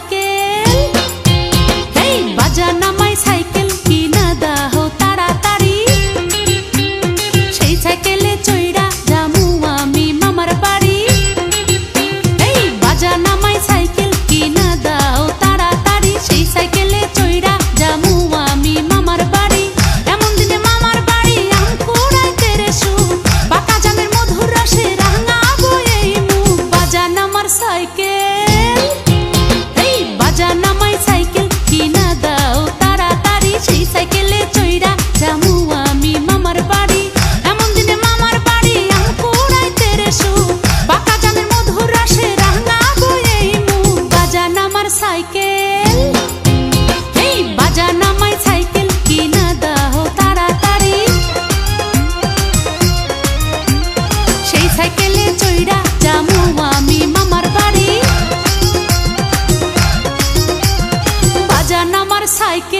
cycle এই বাজা নামাই সাইকেল সাইকেল